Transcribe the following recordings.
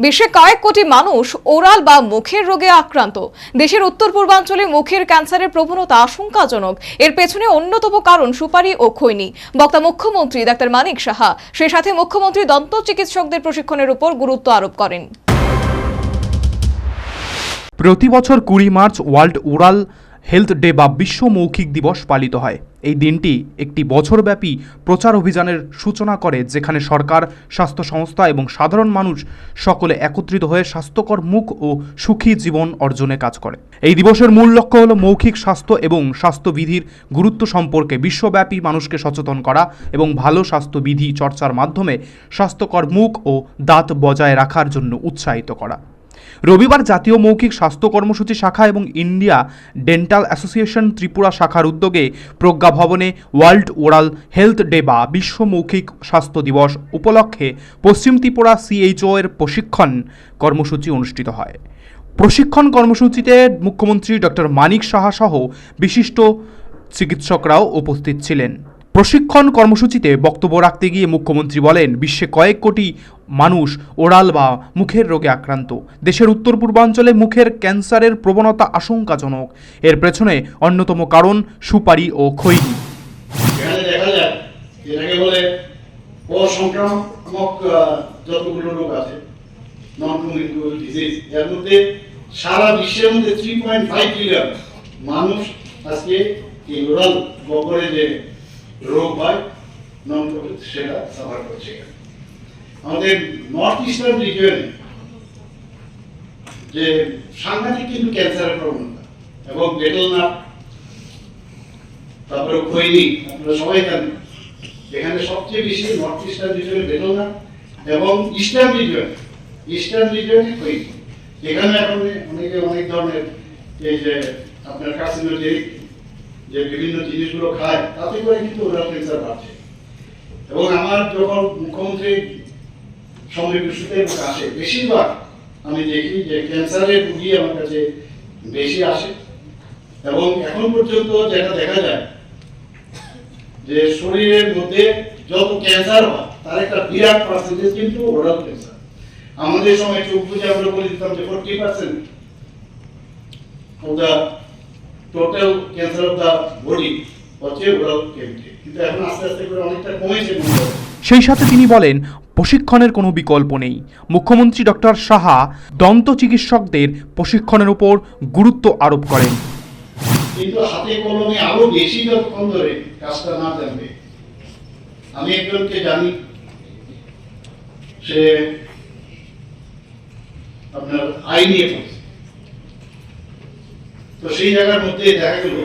বিশ্বে কয়েক কোটি মানুষ ওরাল বা মুখের রোগে আক্রান্ত। দেশের উত্তর পূর্বাঞ্চলে মুখের ক্যান্সারের প্রবণতা আশঙ্কাজনক। এর পেছনে অন্যতম কারণ সুপারি ও খৈনি। বক্তা মুখ্যমন্ত্রী ডাক্তার মানিক সাহা সেই সাথে মুখ্যমন্ত্রী দন্ত চিকিৎসকদের প্রশিক্ষণের উপর গুরুত্ব আরোপ করেন। প্রতি বছর কুড়ি March World Oral Health Day বা বিশ্ব মৌখিক দিবস পালিত হয়। এই দিনটি একটি বছরব্যাপী প্রচার অভিযানের সূচনা করে, যেখানে সরকার, স্বাস্থ্য সংস্থা এবং সাধারণ মানুষ সকলে একত্রিত হয়ে স্বাস্থ্যকর মুখ ও সুখী জীবন অর্জনে কাজ করে। এই দিবসের মূল লক্ষ্য হল মৌখিক স্বাস্থ্য এবং স্বাস্থ্যবিধির গুরুত্ব সম্পর্কে বিশ্বব্যাপী মানুষকে সচেতন করা এবং ভালো স্বাস্থ্যবিধি চর্চার মাধ্যমে স্বাস্থ্যকর মুখ ও দাঁত বজায় রাখার জন্য উৎসাহিত করা। রবিবার জাতীয় মৌখিক স্বাস্থ্য কর্মসূচি শাখা এবং ইন্ডিয়া ডেন্টাল অ্যাসোসিয়েশন ত্রিপুরা শাখার উদ্যোগে প্রজ্ঞা ভবনে ওয়ার্ল্ড ওরাল হেলথ ডে বা বিশ্ব মৌখিক স্বাস্থ্য দিবস উপলক্ষে পশ্চিম ত্রিপুরা সিএইচও এর প্রশিক্ষণ কর্মসূচি অনুষ্ঠিত হয়। প্রশিক্ষণ কর্মসূচিতে মুখ্যমন্ত্রী ডক্টর মানিক সাহা সহ বিশিষ্ট চিকিৎসকরাও উপস্থিত ছিলেন। প্রশিক্ষণ কর্মসূচিতে বক্তব্য রাখতে গিয়ে মুখ্যমন্ত্রী বলেন, বিশ্বে কয়েক কোটি মানুষ ওরাল বা মুখের রোগে আক্রান্ত। দেশের উত্তর পূর্বাঞ্চলে মুখের ক্যান্সারের প্রবণতা আশঙ্কাজনক। এর পেছনে অন্যতম কারণ সুপারি ও মধ্যে সারা বিশ্বের মধ্যে থ্রি পয়েন্ট ফাইভ মানুষ আজকে এই ওরাল যে রোগ হয় নন সেটা সাফার করছে আমাদের নর্থ ইস্টার্ন রিজিয়নে যে সাংঘাতিক কিন্তু ক্যান্সারের প্রবণতা, এবং বেটল নাট তারপরে খৈনি, আপনারা সবাই জানেন, এখানে সবচেয়ে বেশি নর্থ ইস্টার্ন রিজনে বেদনা এবং ইস্টার্ন রিজন ইস্টার্ন রিজনে খৈনি। এখানে এখন অনেকে অনেক ধরনের এই যে আপনার কার্সিনোজেনিক যে বিভিন্ন জিনিসগুলো খায়, তাতে করে কিন্তু ওরাল ক্যান্সার বাড়ছে। এবং আমার যখন মুখ্যমন্ত্রী সময় বিশুতে আসে, বেশিরভাগ আমি দেখি যে ক্যান্সারের রুগী আমার কাছে বেশি আসে। এবং এখন পর্যন্ত যেটা দেখা যায়, যে শরীরের মধ্যে যত ক্যান্সার হয়, তার একটা বিরাট পার্সেন্টেজ কিন্তু ওরাল ক্যান্সার আমাদের সময় চোখ বুঝে আমরা বলে দিতাম যে forty percent total cancer of the body হচ্ছে ওরাল ক্যাভিটি কিন্তু এখন আস্তে আস্তে করে অনেকটা কমেছে সেই সাথে তিনি বলেন প্রশিক্ষণের কোনো বিকল্প নেই। মুখ্যমন্ত্রী ডক্টর সাহা দন্ত চিকিৎসকদের প্রশিক্ষণের উপর গুরুত্ব আরোপ করেন। কিন্তু হাতে কলমে আরও বেশি যতক্ষণ ধরে কাজটা না জানবে আমি একজনকে জানি সে আপনার আই নিয়ে পড়ছে তো সেই জায়গার মধ্যে দেখা গেল,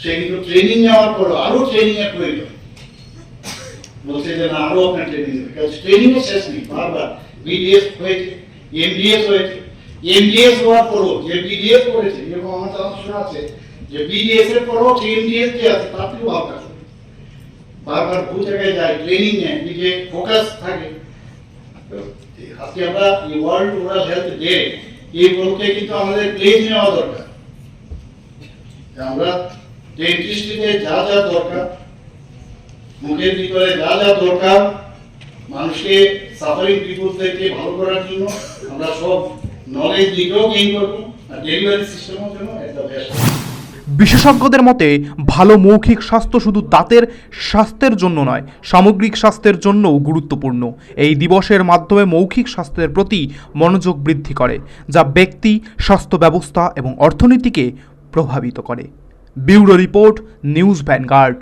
সে কিন্তু ট্রেনিং নেওয়ার পর আরও ট্রেনিং এর প্রয়োজন। বলছে যে না আরও আপনার ট্রেনিং ট্রেনিং এর শেষ নেই, বারবার। বিডিএস হয়েছে এমডিএস হয়েছে। এমডিএস হওয়ার পরও যে বিডিএস করেছে, এরকম আমার জানা শোনা আছে যে বিডিএস এর পরও এমডিএস যে আছে, তার থেকেও কাজ বারবার ভুল জায়গায় যায় ট্রেনিং নেয়, নিজে ফোকাস থাকে। তো আজকে আমরা ওয়ার্ল্ড ওরাল হেলথ ডে এই বলতে কিন্তু আমাদের প্লেজ নেওয়া দরকার। আমরা যা যা দরকার মুখের ভিতরে যা যা দরকার, মানুষকে সাফারিং পিপুলদেরকে ভালো করার জন্য আমরা সব নলেজ দিকেও গেইন করব আর ডেলিভারি সিস্টেমের জন্য একটা বেস্ট বিশেষজ্ঞদের মতে, ভালো মৌখিক স্বাস্থ্য শুধু দাঁতের স্বাস্থ্যের জন্য নয়, সামগ্রিক স্বাস্থ্যের জন্যও গুরুত্বপূর্ণ। এই দিবসের মাধ্যমে মৌখিক স্বাস্থ্যের প্রতি মনোযোগ বৃদ্ধি করে, যা ব্যক্তি, স্বাস্থ্য ব্যবস্থা এবং অর্থনীতিকে প্রভাবিত করে। Bureau report news Vanguard.